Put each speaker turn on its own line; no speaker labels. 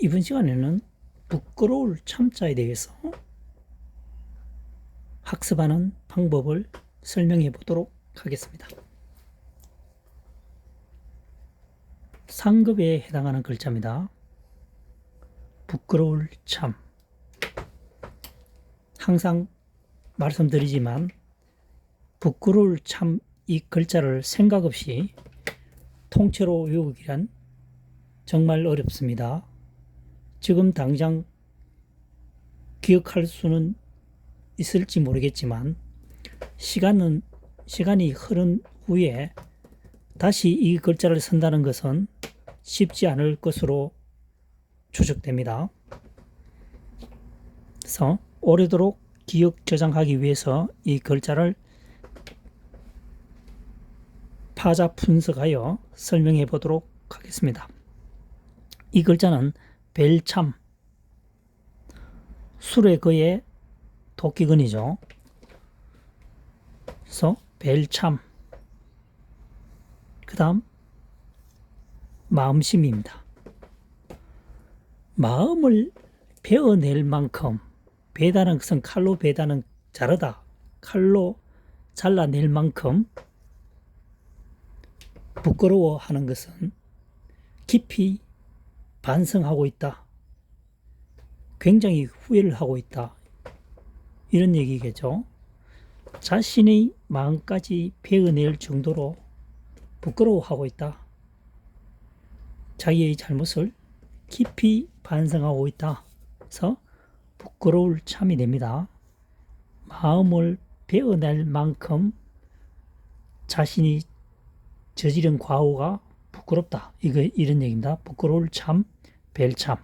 이번 시간에는 부끄러울 참자에 대해서 학습하는 방법을 설명해 보도록 하겠습니다. 상급에 해당하는 글자입니다. 부끄러울 참. 항상 말씀드리지만 부끄러울 참 이 글자를 생각 없이 통째로 외우기란 정말 어렵습니다. 지금 당장 기억할 수는 있을지 모르겠지만 시간은 시간이 흐른 후에 다시 이 글자를 쓴다는 것은 쉽지 않을 것으로 추측됩니다. 그래서 오래도록 기억 저장하기 위해서 이 글자를 파자 분석하여 설명해 보도록 하겠습니다. 이 글자는 벨참 술의 거의 도끼근이죠. 그래서 벨참 그 다음 마음심입니다. 마음을 베어낼 만큼 베다는 것은 칼로 베다는 자르다 칼로 잘라낼 만큼 부끄러워하는 것은 깊이 반성하고 있다. 굉장히 후회를 하고 있다. 이런 얘기겠죠. 자신의 마음까지 베어낼 정도로 부끄러워하고 있다. 자기의 잘못을 깊이 반성하고 있다. 그래서 부끄러울 참이 됩니다. 마음을 베어낼 만큼 자신이 저지른 과오가 부끄럽다. 이거 이런 얘기입니다. 부끄러울 참, 벨 참.